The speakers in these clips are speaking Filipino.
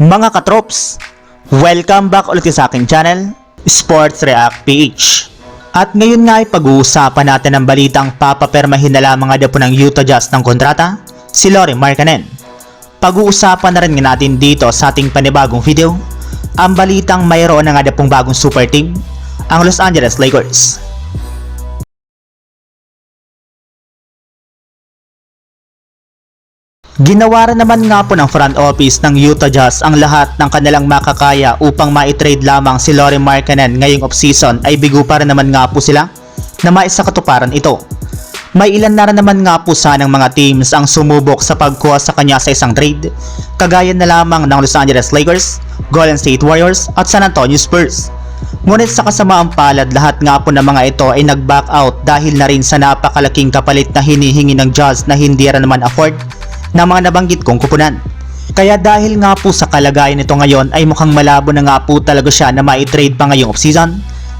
Mga katrops, welcome back ulit sa aking channel, Sports React PH. At ngayon nga ay pag-uusapan natin ang balitang papapermahin na lamang nga ng Utah Jazz ng kontrata, si Lori Markkanen. Pag-uusapan na rin natin dito sa ating panibagong video, ang balitang mayroon na nga bagong super team, ang Los Angeles Lakers. Ginawa rin naman nga po ng front office ng Utah Jazz ang lahat ng kanilang makakaya upang ma-trade lamang si Lauri Markkanen ngayong offseason ay bigo pa rin naman nga po sila na maisakatuparan ito. May ilan na rin naman nga po sanang mga teams ang sumubok sa pagkuha sa kanya sa isang trade, kagaya na lamang ng Los Angeles Lakers, Golden State Warriors at San Antonio Spurs. Ngunit sa kasamaang palad lahat nga po ng mga ito ay nag-back out dahil na rin sa napakalaking kapalit na hinihingi ng Jazz na hindi rin naman afford ng mga nabanggit kong kupunan. Kaya dahil nga po sa kalagayan nito ngayon ay mukhang malabo na nga po talaga siya na ma-trade pa ngayong offseason.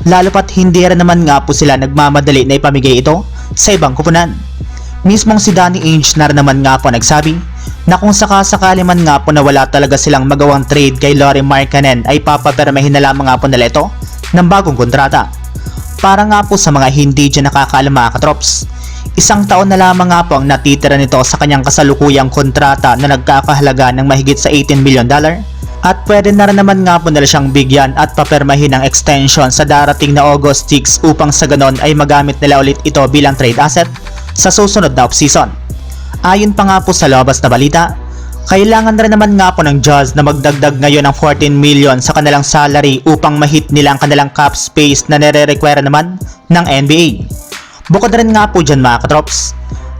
Lalo pat hindi rin naman nga po sila nagmamadali na ipamigay ito sa ibang kupunan. Mismong si Danny Ainge na naman nga po nagsabi na kung sakasakali man nga po na wala talaga silang magawang trade kay Laurie Markkanen ay papapermahin na lamang nga po nila ito ng bagong kontrata. Para nga po sa mga hindi dyan nakakaalam mga katrops, isang taon na lamang nga po ang natitira nito sa kanyang kasalukuyang kontrata na nagkakahalaga ng mahigit sa 18 million dollar at pwede na rin naman nga po nila siyang bigyan at papermahin ng extension sa darating na August 6 upang sa ganon ay magamit nila ulit ito bilang trade asset sa susunod na offseason. Ayon pa nga po sa labas na balita, kailangan rin naman nga po ng Jazz na magdagdag ngayon ng 14 million sa kanilang salary upang mahit nila ang kanilang cap space na nire-require naman ng NBA. Bukod rin nga po dyan mga katrops,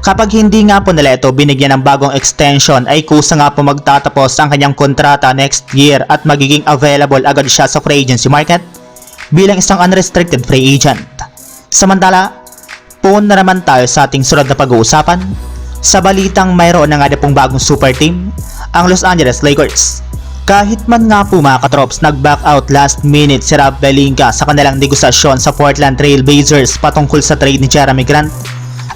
kapag hindi nga po nila ito binigyan ng bagong extension ay kusa nga po magtatapos ang kanyang kontrata next year at magiging available agad siya sa free agency market bilang isang unrestricted free agent. Samantala, puun na naman tayo sa ating sunod na pag-uusapan sa balitang mayroon na nga na pong bagong super team, ang Los Angeles Lakers. Kahit man nga po mga katrops nag-back out last minute si Rob Pelinka sa kanilang negosasyon sa Portland Trail Blazers patungkol sa trade ni Jeremy Grant,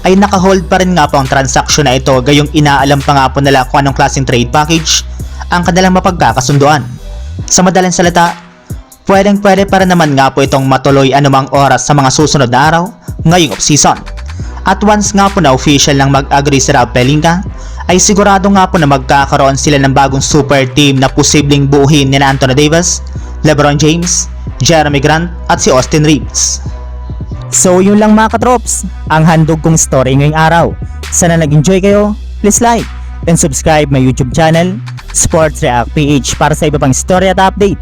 ay nakahold pa rin nga po ang transaksyon na ito gayong inaalam pa nga po nila kung anong klaseng trade package ang kanilang mapagkakasunduan. Sa madaling salita, pwedeng pwede pa rin naman nga po itong matuloy anumang oras sa mga susunod na araw ngayong off-season. At once nga po na official lang mag-agree si Rob Pelinka, ay sigurado nga po na magkakaroon sila ng bagong super team na posibleng buuhin ni Anthony Davis, LeBron James, Jeremy Grant at si Austin Reeves. So yun lang mga katrops, ang handog kong story ngayong araw. Sana nag-enjoy kayo, please like and subscribe my YouTube channel, Sports React PH para sa iba pang story at update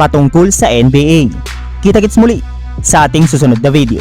patungkol sa NBA. Kita-kits muli sa ating susunod na video.